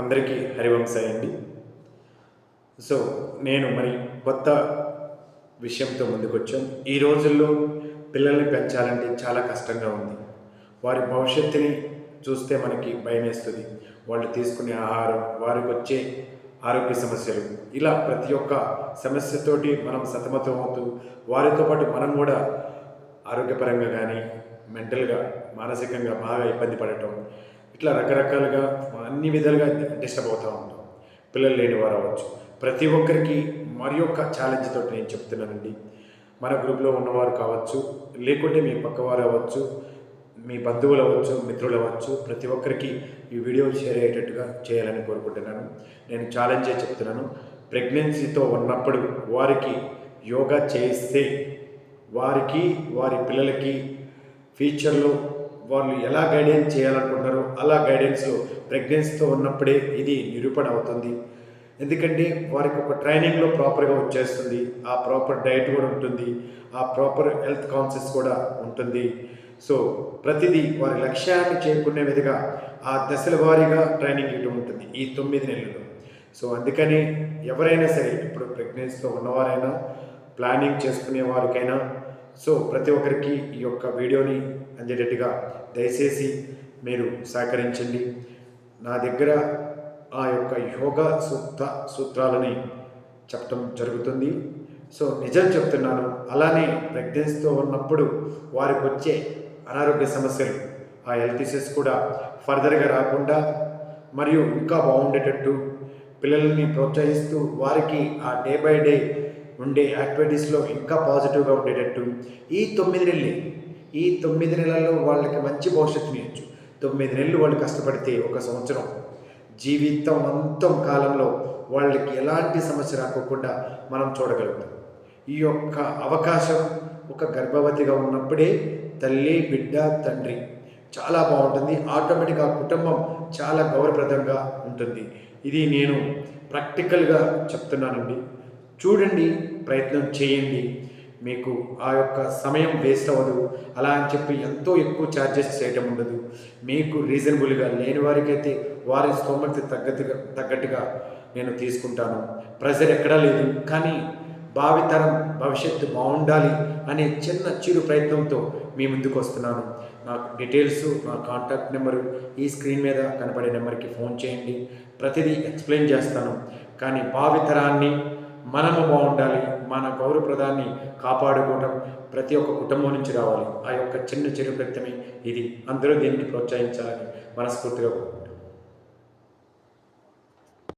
అందరికీ హరివంశాయి అండి సో నేను మరి కొత్త విషయంతో ముందుకొచ్చాం. ఈ రోజుల్లో పిల్లల్ని పెంచాలంటే చాలా కష్టంగా ఉంది. వారి భవిష్యత్తుని చూస్తే మనకి భయం వేస్తుంది వాళ్ళు తీసుకునే ఆహారం వారికి వచ్చే ఆరోగ్య సమస్యలు. ఇలా ప్రతి ఒక్క సమస్యతోటి మనం సతమతం అవుతూ వారితో పాటు మనం కూడా ఆరోగ్యపరంగా కానీ మెంటల్గా మానసికంగా బాగా ఇబ్బంది పడటం ఇట్లా రకరకాలుగా అన్ని విధాలుగా డిస్టర్బ్ అవుతూ ఉంటాం. పిల్లలు లేని వారు అవ్వచ్చు. ప్రతి ఒక్కరికి మరి యొక్క ఛాలెంజ్ తోటి నేను చెప్తున్నానండి. మన గ్రూప్లో ఉన్నవారు కావచ్చు లేకుంటే మీ పక్కవారు అవ్వచ్చు మీ బంధువులు అవ్వచ్చు మిత్రులు అవ్వచ్చు ప్రతి ఒక్కరికి ఈ వీడియో షేర్ అయ్యేటట్టుగా చేయాలని కోరుకుంటున్నాను. నేను ఛాలెంజే చెప్తున్నాను. ప్రెగ్నెన్సీతో ఉన్నప్పుడు వారికి యోగా చేయిస్తే వారికి వారి పిల్లలకి ఫ్యూచర్లో వాళ్ళు ఎలా గైడెన్స్ చేయాలనుకుంటారో అలా గైడెన్స్ ప్రెగ్నెన్సీతో ఉన్నప్పుడే ఇది నిరూపణ అవుతుంది. ఎందుకంటే వారికి ఒక ట్రైనింగ్లో ప్రాపర్గా వచ్చేస్తుంది. ఆ ప్రాపర్ డైట్ కూడా ఉంటుంది. ఆ ప్రాపర్ హెల్త్ కాన్షియస్ కూడా ఉంటుంది. సో ప్రతిదీ వారి లక్ష్యాన్ని చేరుకునే విధంగా ఆ దశల వారీగా ట్రైనింగ్ ఇవ్వడం ఉంటుంది. ఈ తొమ్మిది నెలలు సో అందుకని ఎవరైనా సరే ఇప్పుడు ప్రెగ్నెన్సీతో ఉన్నవారైనా ప్లానింగ్ చేసుకునే వారికైనా సో ప్రతి ఒక్కరికి ఈ యొక్క వీడియోని అందేటట్టుగా దయచేసి మీరు సహకరించండి. నా దగ్గర ఆ యొక్క యోగా సూక్త సూత్రాలని చెప్పడం జరుగుతుంది. సో నిజం చెప్తున్నాను అలానే ప్రెగ్నెన్సీతో ఉన్నప్పుడు వారికి వచ్చే అనారోగ్య సమస్యలు ఆ హెల్త్ ఇష్యూస్ కూడా ఫర్దర్గా రాకుండా మరియు ఇంకా బాగుండేటట్టు పిల్లల్ని ప్రోత్సహిస్తూ వారికి ఆ డే బై డే ఉండే యాక్టివిటీస్లో ఇంకా పాజిటివ్గా ఉండేటట్టు. ఈ తొమ్మిది నెలలు ఈ తొమ్మిది నెలల్లో వాళ్ళకి మంచి భవిష్యత్తుని ఇచ్చు తొమ్మిది నెలలు వాళ్ళు కష్టపడితే ఒక సంవత్సరం. జీవితం అంతం కాలంలో వాళ్ళకి ఎలాంటి సమస్య రాకోకుండా మనం చూడగలుగుతాం. ఈ యొక్క అవకాశం ఒక గర్భవతిగా ఉన్నప్పుడే తల్లి బిడ్డ తండ్రి చాలా బాగుంటుంది. ఆటోమేటిక్గా కుటుంబం చాలా గౌరవప్రదంగా ఉంటుంది. ఇది నేను ప్రాక్టికల్గా చెప్తున్నానండి. చూడండి ప్రయత్నం చేయండి. మీకు ఆ యొక్క సమయం వేస్ట్ అవ్వదు. అలా అని చెప్పి ఎంతో ఎక్కువ ఛార్జెస్ చేయటం ఉండదు. మీకు రీజనబుల్గా లేని వారికైతే వారి స్తోమత తగ్గట్టుగా తగ్గట్టుగా నేను తీసుకుంటాను. ప్రెజర్ ఎక్కడా లేదు. కానీ భావితరం భవిష్యత్తు బాగుండాలి అనే చిన్న చిరు ప్రయత్నంతో మీ ముందుకు వస్తున్నాను. నా డీటెయిల్స్ నా కాంటాక్ట్ నెంబరు ఈ స్క్రీన్ మీద కనపడే నెంబర్కి ఫోన్ చేయండి. ప్రతిదీ ఎక్స్ప్లెయిన్ చేస్తాను. కానీ భావితరాన్ని మనము బాగుండాలి మన గౌరవప్రదాన్ని కాపాడుకోవటం ప్రతి ఒక్క కుటుంబం నుంచి రావాలి. ఆ యొక్క చిన్న చిరు ప్రయత్నమే ఇది. అందరూ దీనిని ప్రోత్సహించాలని మనస్ఫూర్తిగా